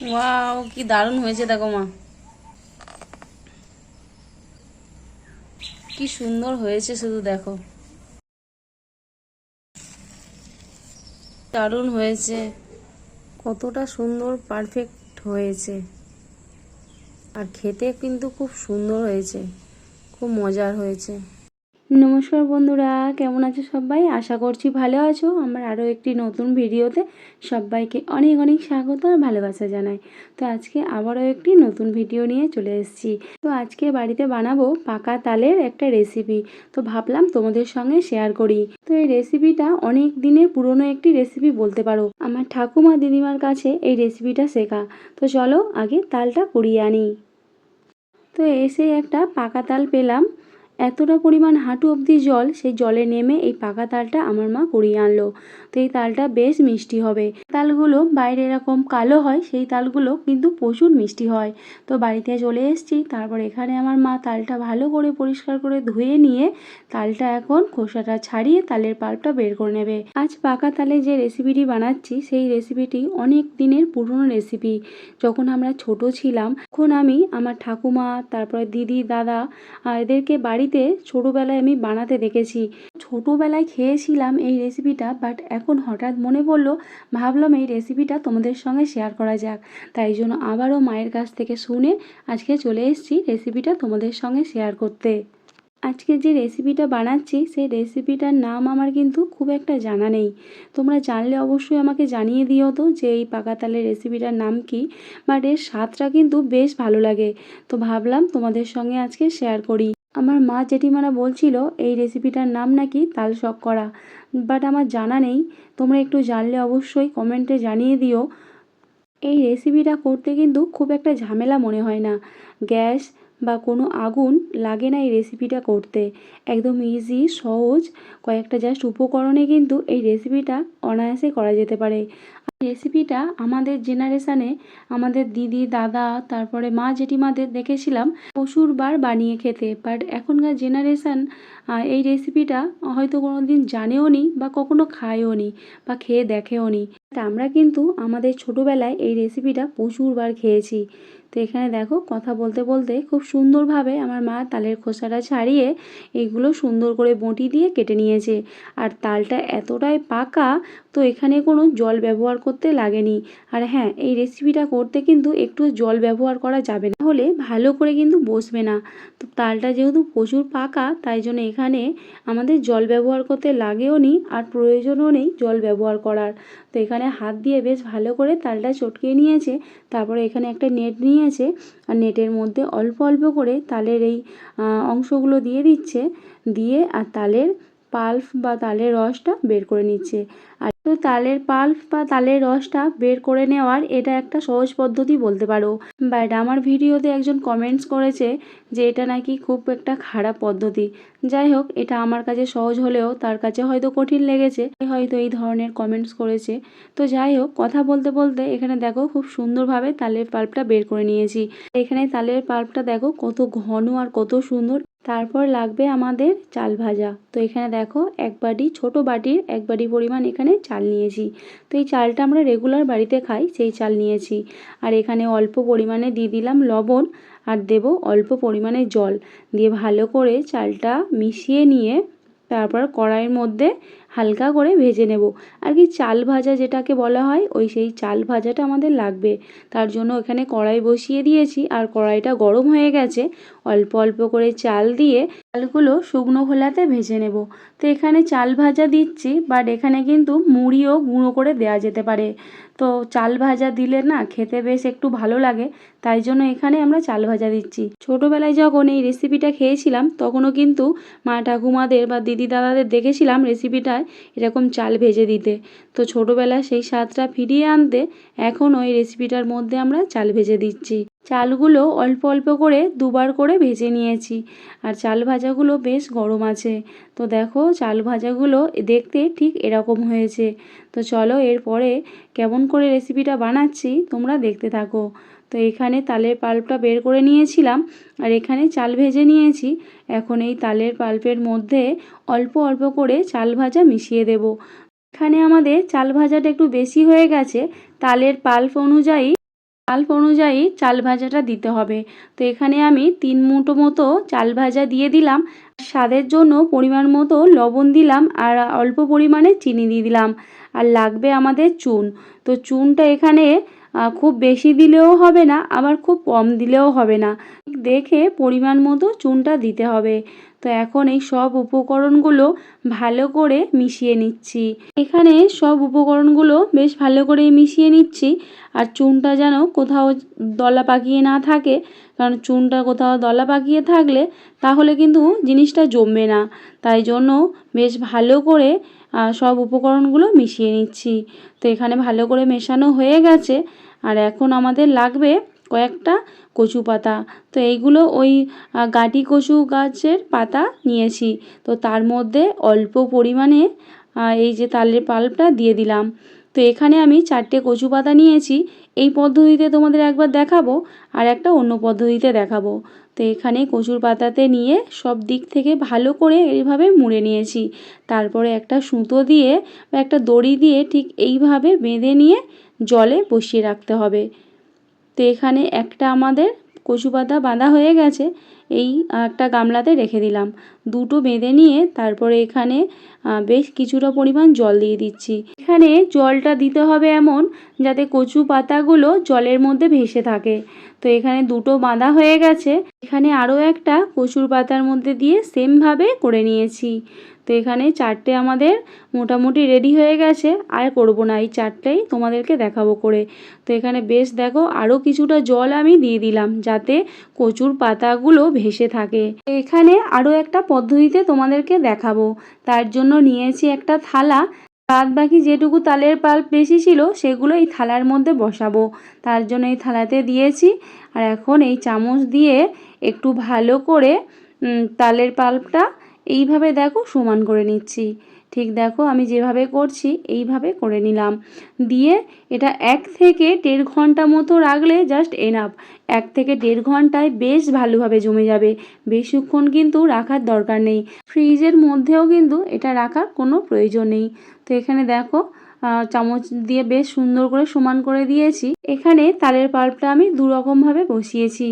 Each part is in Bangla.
ওয়াও কি দারুণ হয়েছে দেখো মা। কি সুন্দর হয়েছে শুধু দেখো। দারুণ হয়েছে। কতটা সুন্দর পারফেক্ট হয়েছে। আর খেতে কিন্তু খুব সুন্দর হয়েছে। খুব মজার হয়েছে। নমস্কার বন্ধুরা, কেমন আছো সবাই? আশা করছি ভালো আছো। আমার আরও একটি নতুন ভিডিওতে সবাইকে অনেক অনেক স্বাগত আর ভালোবাসা জানাই। তো আজকে আবারও একটি নতুন ভিডিও নিয়ে চলে এসেছি। তো আজকে বাড়িতে বানাবো পাকা তালের একটা রেসিপি তো ভাবলাম তোমাদের সঙ্গে শেয়ার করি। তো এই রেসিপিটা অনেক দিনের পুরনো একটি রেসিপি বলতে পারো। আমার ঠাকুমা দিদিমার কাছে এই রেসিপিটা শেখা। তো চলো আগে তালটা কুড়িয়ে আনি। তো এসে একটা পাকা তাল পেলাম। এতটা পরিমাণ হাঁটু অবধি জল, সেই জলে নেমে এই পাকা তালটা আমার মা কুড়িয়ে আনলো। তো এই তালটা বেশ মিষ্টি হবে। তালগুলো বাইরে এরকম কালো হয়, সেই তালগুলো কিন্তু প্রচুর মিষ্টি হয়। তো বাড়িতে চলে এসেছি, তারপর এখানে আমার মা তালটা ভালো করে পরিষ্কার করে ধুয়ে নিয়ে তালটা এখন খোসাটা ছাড়িয়ে তালের পাল্পটা বের করে নেবে। আজ পাকা তালে যে রেসিপিটি বানাচ্ছি, সেই রেসিপিটি অনেক দিনের পুরনো রেসিপি। যখন আমরা ছোট ছিলাম, তখন আমি আমার ঠাকুমা, তারপরে দিদি, দাদা এদেরকে এদেরকে বাড়িতে ছোটোবেলায় আমি বানাতে দেখেছি। ছোটোবেলায় খেয়েছিলাম এই রেসিপিটা বাট এখন হঠাৎ মনে পড়ল, ভাবলাম এই রেসিপিটা তোমাদের সঙ্গে শেয়ার করা যাক। তাই জন্য আবারও মায়ের কাছ থেকে শুনে আজকে চলে এসেছি রেসিপিটা তোমাদের সঙ্গে শেয়ার করতে। আজকে যে রেসিপিটা বানাচ্ছি, সেই রেসিপিটার নাম আমার কিন্তু খুব একটা জানা নেই। তোমরা জানলে অবশ্যই আমাকে জানিয়ে দিও তো যে এই পাকাতালের রেসিপিটার নাম কি বাট এর স্বাদটা কিন্তু বেশ ভালো লাগে। তো ভাবলাম তোমাদের সঙ্গে আজকে শেয়ার করি। আমার মা জেঠিমারা বলছিল, এই রেসিপিটার নাম নাকি তাল শক করা। বাট আমার জানা নেই। তোমরা একটু জানলে অবশ্যই কমেন্টে জানিয়ে দিও। এই রেসিপিটা করতে কিন্তু খুব একটা ঝামেলা মনে হয় না। গ্যাস বা কোনো আগুন লাগে না এই রেসিপিটা করতে। একদম ইজি সহজ। কয়েকটা জাস্ট উপকরণে কিন্তু এই রেসিপিটা অনায়াসে করা যেতে পারে। রেসিপিটা আমাদের জেনারেশানে আমাদের দিদি, দাদা, তারপরে মা, জেঠিমাদের দেখেছিলাম প্রচুরবার বানিয়ে খেতে। বাট এখনকার জেনারেশান এই রেসিপিটা হয়তো কোনো দিন জানেও নি বা কখনো খায়ও নি বা খেয়ে দেখেও নি। আমরা কিন্তু আমাদের ছোটোবেলায় এই রেসিপিটা প্রচুরবার খেয়েছি। তো এখানে দেখো, কথা বলতে বলতে খুব সুন্দরভাবে আমার মা তালের খোসাটা ছাড়িয়ে এইগুলো সুন্দর করে বঁটি দিয়ে কেটে নিয়েছে। আর তালটা এতটাই পাকা তো এখানে কোনো জল ব্যবহার করতে লাগেনি। আর হ্যাঁ এই রেসিপিটা করতে কিন্তু একটু জল ব্যবহার করা যাবে না। হলে ভালো করে কিন্তু বসবে না। তো তালটা যেহেতু প্রচুর পাকা, তাই জন্য এখানে আমাদের জল ব্যবহার করতে লাগেও নি আর প্রয়োজনও নেই জল ব্যবহার করার। তো এখানে হাত দিয়ে বেশ ভালো করে তালটা চটকিয়ে নিয়েছে। তারপরে এখানে একটা নেট নিয়েছে। আর নেটের মধ্যে অল্প অল্প করে তালের এই অংশগুলো দিয়ে দিচ্ছে। দিয়ে আর তালের পাল্প বা তালের রসটা বের করে নিচ্ছে। আর তো তালের পাল্প বা তালের রসটা বের করে নেওয়ার এটা একটা সহজ পদ্ধতি বলতে পারো। বাট আমার ভিডিওতে একজন কমেন্টস করেছে যে এটা নাকি খুব একটা খারাপ পদ্ধতি। যাই হোক, এটা আমার কাছে সহজ হলেও তার কাছে হয়তো কঠিন লেগেছে হয়তো এই ধরনের কমেন্টস করেছে। তো যাই হোক, কথা বলতে বলতে এখানে দেখো খুব সুন্দরভাবে তালের পাল্পটা বের করে নিয়েছি। এখানে তালের পাল্পটা দেখো কত ঘন আর কত সুন্দর। তারপর লাগবে আমাদের চাল ভাজা। তো এখানে দেখো এক বাটি, ছোট বাটির এক বাটি পরিমাণ এখানে চাল নিয়েছি। তো এই চালটা আমরা রেগুলার বাড়িতে খাই, সেই চাল নিয়েছি। আর এখানে অল্প পরিমাণে দিয়ে দিলাম লবণ আর দেব অল্প পরিমাণে জল। দিয়ে ভালো করে চালটা মিশিয়ে নিয়ে তারপর কড়াইয়ের মধ্যে হালকা করে ভেজে নেব। আর কি চাল ভাজা যেটাকে বলা হয়, ওই সেই চাল ভাজাটা আমাদের লাগবে। তার জন্য এখানে কড়াই বসিয়ে দিয়েছি আর কড়াইটা গরম হয়ে গেছে। অল্প অল্প করে চাল দিয়ে চালগুলো শুকনো খোলাতে ভেজে নেব। তো এখানে চাল ভাজা দিচ্ছি বাট এখানে কিন্তু মুড়িও গুঁড়ো করে দেওয়া যেতে পারে। তো চাল ভাজা দিলে না খেতে বেশ একটু ভালো লাগে, তাই জন্য এখানে আমরা চাল ভাজা দিচ্ছি। ছোটোবেলায় যখন এই রেসিপিটা খেয়েছিলাম, তখনও কিন্তু মা ঠাকুমাদের বা দিদি দাদাদের দেখেছিলাম রেসিপিটায় এরকম চাল ভেজে দিতে। তো ছোটোবেলায় সেই স্বাদটা ফিরিয়ে আনতে এখন ওই রেসিপিটার মধ্যে আমরা চাল ভেজে দিচ্ছি। চালগুলো অল্প অল্প করে দুবার করে ভেজে নিয়েছি। আর চাল ভাজাগুলো বেশ গরম আছে। তো দেখো, চাল ভাজাগুলো দেখতে ঠিক এরকম হয়েছে। তো চলো এরপরে কেমন করে রেসিপিটা বানাচ্ছি তোমরা দেখতে থাকো। তো এখানে তালের পাল্পটা বের করে নিয়েছিলাম আর এখানে চাল ভেজে নিয়েছি। এখন এই তালের পাল্পের মধ্যে অল্প অল্প করে চাল ভাজা মিশিয়ে দেব। এখানে আমাদের চাল ভাজাটা একটু বেশি হয়ে গেছে। তালের পাল্প অনুযায়ী মাপ অনুযায়ী চাল ভাজাটা দিতে হবে। তো এখানে আমি তিন মুঠো মতো চাল ভাজা দিয়ে দিলাম। স্বাদের জন্য পরিমাণ মতো লবণ দিলাম আর অল্প পরিমাণে চিনি দিয়ে দিলাম। আর লাগবে আমাদের চুন। তো চুনটা এখানে খুব বেশি দিলেও হবে না আবার খুব কম দিলেও হবে না। দেখে পরিমাণ মতো চুনটা দিতে হবে। তো এখন এই সব উপকরণগুলো ভালো করে মিশিয়ে নিচ্ছি। এখানে সব উপকরণগুলো বেশ ভালো করে মিশিয়ে নিচ্ছি। আর চুনটা যেন কোথাও দলা পাকিয়ে না থাকে, কারণ চুনটা কোথাও দলা পাকিয়ে থাকলে তাহলে কিন্তু জিনিসটা জমবে না। তাই জন্য বেশ ভালো করে সব উপকরণগুলো মিশিয়ে নিচ্ছি। তো এখানে ভালো করে মেশানো হয়ে গেছে। আর এখন আমাদের লাগবে কয়েকটা কচু পাতা। তো এইগুলো ওই গাটি কচু গাছের পাতা নিয়েছি। তো তার মধ্যে অল্প পরিমাণে এই যে তালের পাল্পটা দিয়ে দিলাম। তো এখানে আমি চারটে কচু পাতা নিয়েছি। এই পদ্ধতিতে তোমাদের একবার দেখাবো আর একটা অন্য পদ্ধতিতে দেখাবো। তো এখানে কচুর পাতাতে নিয়ে সব দিক থেকে ভালো করে এইভাবে মুড়ে নিয়েছি। তারপরে একটা সুতো দিয়ে বা একটা দড়ি দিয়ে ঠিক এইভাবে বেঁধে নিয়ে জলে বসিয়ে রাখতে হবে। তো এখানে একটা আমাদের কচু পাতা বাঁধা হয়ে গেছে, এই একটা গামলাতে রেখে দিলাম। দুটো বেঁধে নিয়ে তারপরে এখানে বেশ কিছুটা পরিমাণ জল দিয়ে দিচ্ছি। এখানে জলটা দিতে হবে এমন যাতে কচু পাতাগুলো জলের মধ্যে ভেসে থাকে। তো এখানে দুটো বাঁধা হয়ে গেছে। এখানে আরও একটা কচুর পাতার মধ্যে দিয়ে সেমভাবে করে নিয়েছি। তো এখানে চারটে আমাদের মোটামুটি রেডি হয়ে গেছে। আর করব না, এই চারটেই তোমাদেরকে দেখাবো করে। তো এখানে বেশ দেখো আরও কিছুটা জল আমি দিয়ে দিলাম যাতে কচুর পাতাগুলো ভেসে থাকে। এখানে আরও একটা পদ্ধতিতে তোমাদেরকে দেখাবো। তার জন্য নিয়েছি একটা থালা। বাদ বাকি যেটুকু তালের পাল্প বেশি ছিল, সেগুলো এই থালার মধ্যে বসাবো। তার জন্য এই থালাতে দিয়েছি। আর এখন এই চামচ দিয়ে একটু ভালো করে তালের পাল্পটা এইভাবে দেখো সমান করে নিচ্ছি। ঠিক দেখো, আমি যেভাবে করছি, এইভাবে করে নিলাম। দিয়ে এটা এক থেকে দেড় ঘণ্টা মতো রাখলে জাস্ট এনাফ এক থেকে দেড় ঘন্টায় বেশ ভালোভাবে জমে যাবে। বেশিক্ষণ কিন্তু রাখার দরকার নেই। ফ্রিজের মধ্যেও কিন্তু এটা রাখার কোনো প্রয়োজন নেই। তো এখানে দেখো চামচ দিয়ে বেশ সুন্দর করে সমান করে দিয়েছি। এখানে তালের পাল্পটা আমি দুরকমভাবে বসিয়েছি।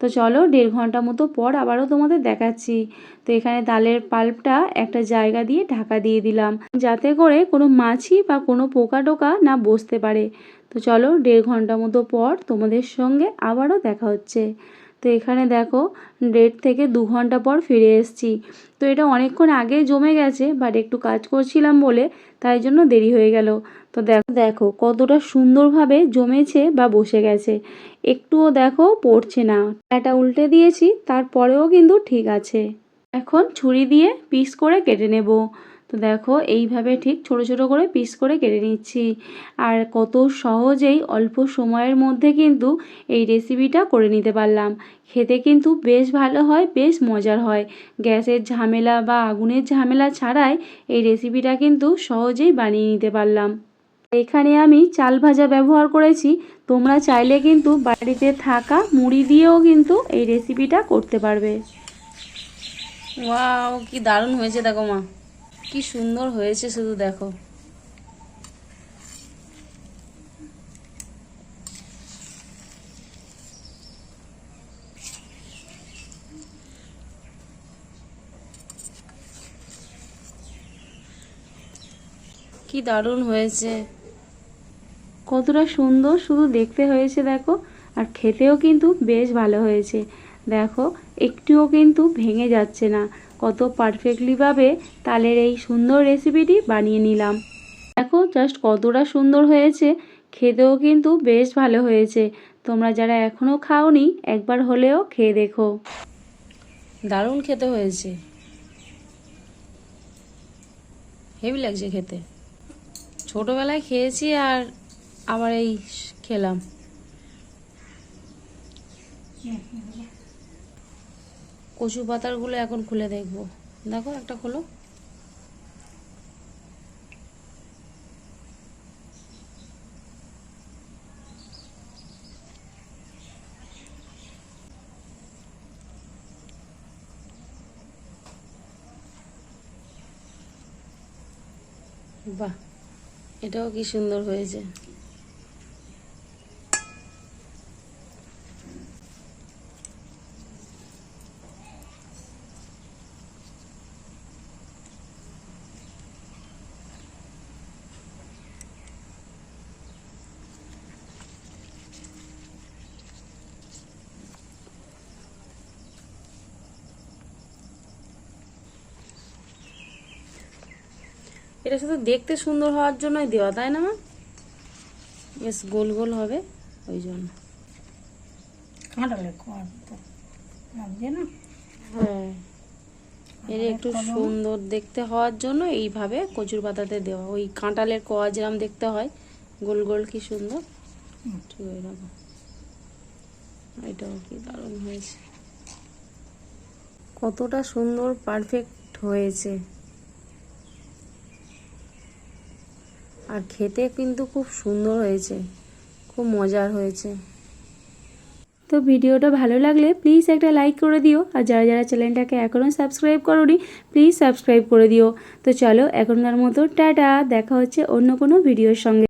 তো চলো দেড় ঘণ্টা মতো পর আবারও তোমাদের দেখাচ্ছি। তো এখানে তালের পাল্পটা একটা জায়গা দিয়ে ঢাকা দিয়ে দিলাম। যাতে করে কোনো মাছি বা কোনো পোকা টোকা না বসতে পারে। তো চলো দেড় ঘণ্টা মতো পর তোমাদের সঙ্গে আবারও দেখা হচ্ছে। তো এখানে দেখো দেড় থেকে দু ঘণ্টা পর ফিরে এসেছি। তো এটা অনেকক্ষণ আগে জমে গেছে বাট একটু কাজ করছিলাম বলে তাই জন্য দেরি হয়ে গেল। তো দেখো দেখো কতটা সুন্দরভাবে জমেছে বা বসে গেছে। একটুও দেখো পড়ছে না। এটা উল্টে দিয়েছি, তারপরেও কিন্তু ঠিক আছে। এখন ছুরি দিয়ে পিস করে কেটে নেব। তো দেখো এইভাবে ঠিক ছোট ছোট করে পিস করে কেটে নিচ্ছি। আর কত সহজেই অল্প সময়ের মধ্যে কিন্তু এই রেসিপিটা করে নিতে পারলাম। খেতে কিন্তু বেশ ভালো হয়, বেশ মজার হয়। গ্যাসের ঝামেলা বা আগুনের ঝামেলা ছাড়াই এই রেসিপিটা কিন্তু সহজেই বানিয়ে নিতে পারলাম। এখানে আমি চাল ভাজা ব্যবহার করেছি। তোমরা চাইলে কিন্তু বাড়িতে থাকা মুড়ি দিয়েও কিন্তু এই রেসিপিটা করতে পারবে। ওয়াও, কি দারুণ হয়েছে দেখো মা। কি সুন্দর হয়েছে শুধু দেখো। কি দারুণ হয়েছে। কতটা সুন্দর শুধু দেখতে হয়েছে, দেখো। আর খেতেও কিন্তু বেশ ভালো হয়েছে। দেখো, একটুও কিন্তু ভেঙে যাচ্ছে না। কত পারফেক্টলিভাবে তালের এই সুন্দর রেসিপিটি বানিয়ে নিলাম। দেখো জাস্ট কতটা সুন্দর হয়েছে। খেতেও কিন্তু বেশ ভালো হয়েছে। তোমরা যারা এখনও খাওনি, একবার হলেও খেয়ে দেখো। দারুণ খেতে হয়েছে। হেভি লাগছে খেতে। ছোটোবেলায় খেয়েছি আর আবার এই খেলাম। কচু পাতারগুলো এখন খুলে দেখব। দেখো, একটা খোলো। বাহ, এটাও কি সুন্দর হয়েছে। এটা শুধু দেখতে সুন্দর হওয়ার জন্যই দেওয়া তাই না মা? বেশ গোল গোল হবে ওই জন্য। কাঁটালে কোয়া তো লাগছে হ্যাঁ। এর একটু সুন্দর দেখতে হওয়ার জন্য এইভাবে কচুর পাতাতে দেওয়া। ওই কাঁঠালের কোয়া যেরকম দেখতে হয় গোল গোল কি সুন্দর। ঠিক এরকম এটাও কি দারুণ হয়েছে। কতটা সুন্দর পারফেক্ট হয়েছে। আর খেতে কিন্তু খুব সুন্দর হয়েছে। খুব মজার হয়েছে। তো ভিডিওটা ভালো লাগলে প্লিজ একটা লাইক করে দিও, আর যারা যারা চ্যানেলটাকে এখনও সাবস্ক্রাইব করোনি প্লিজ সাবস্ক্রাইব করে দিও। তো চলো এখনকার মতো টাটা, দেখা হচ্ছে অন্য কোনো ভিডিওর সঙ্গে।